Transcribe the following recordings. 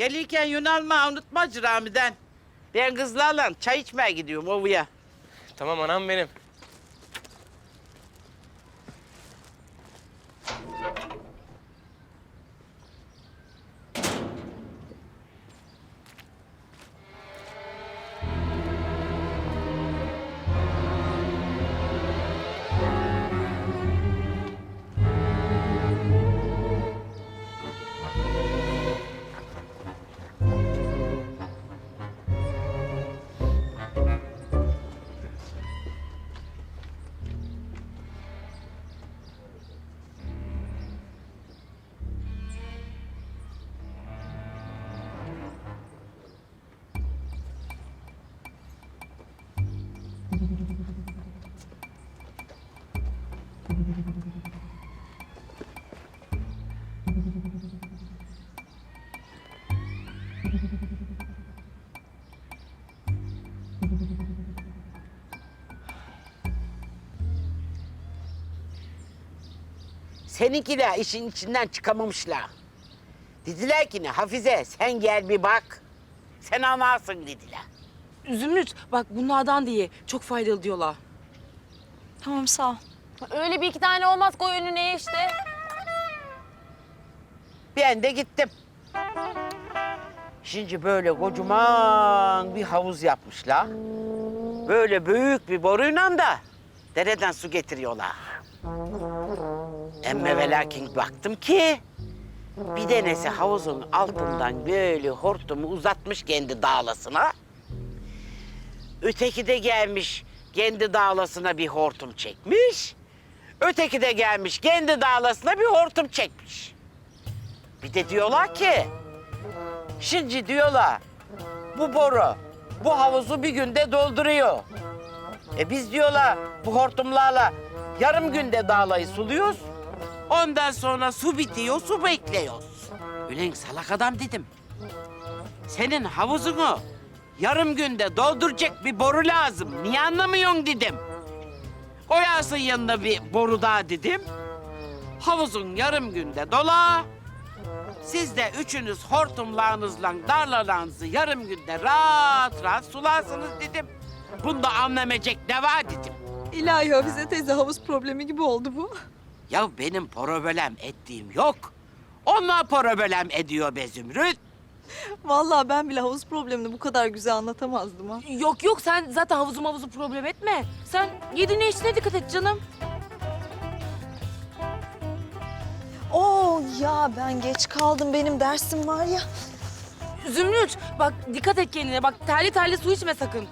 Gelirken Yunanma unutma Rami'den. Ben kızlarla çay içmeye gidiyorum ovuya. Tamam anam benim. Seninkiler işin içinden çıkamamışlar. Dediler ki ne Hafize sen gel bir bak. Sen anlarsın dediler. Zümrüt bak bunlardan diye çok faydalı diyorlar. Tamam sağ ol. Öyle bir iki tane olmaz koy önüne işte. Ben de gittim. Şimdi böyle kocaman bir havuz yapmışlar. Böyle büyük bir boruyla da dereden su getiriyorlar. Emme ve lakin baktım ki bir denesi havuzun altından böyle hortumu uzatmış kendi dağlasına. Öteki de gelmiş kendi dağlasına bir hortum çekmiş. Öteki de gelmiş kendi dağlasına bir hortum çekmiş. Bir de diyorlar ki, şimdi diyorlar bu boru bu havuzu bir günde dolduruyor. E biz diyorlar bu hortumlarla yarım günde dağlayı suluyoruz. Ondan sonra su bitiyor, su bekliyoruz. Ulan salak adam dedim. Senin havuzunu yarım günde dolduracak bir boru lazım. Niye anlamıyorsun dedim. Koyarsın yanına bir boru daha dedim. Havuzun yarım günde dola. Siz de üçünüz hortumlarınızla darlalarınızı yarım günde rahat rahat sularsınız dedim. Bunda anlamayacak ne var dedim. İlahi Hafize teyze havuz problemi gibi oldu bu. Ya benim problem ettiğim yok. Onlar problem ediyor be Zümrüt. Vallahi ben bile havuz problemini bu kadar güzel anlatamazdım ha. Yok yok sen zaten havuzu mavuzu problem etme. Sen yediğine içtiğine dikkat et canım. Oo ya ben geç kaldım benim dersim var ya. Zümrüt bak dikkat et kendine bak terli terli su içme sakın.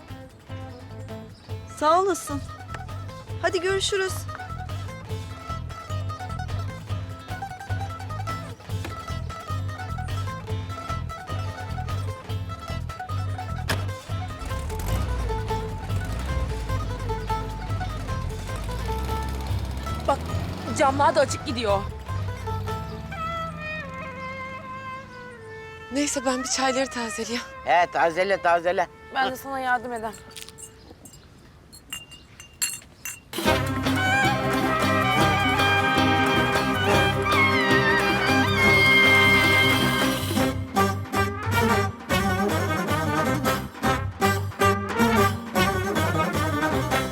Sağ olasın. Hadi görüşürüz. Bak camlar da açık gidiyor. Neyse ben bir çayları tazeleyeyim. He tazele tazele. Ben de sana yardım ederim.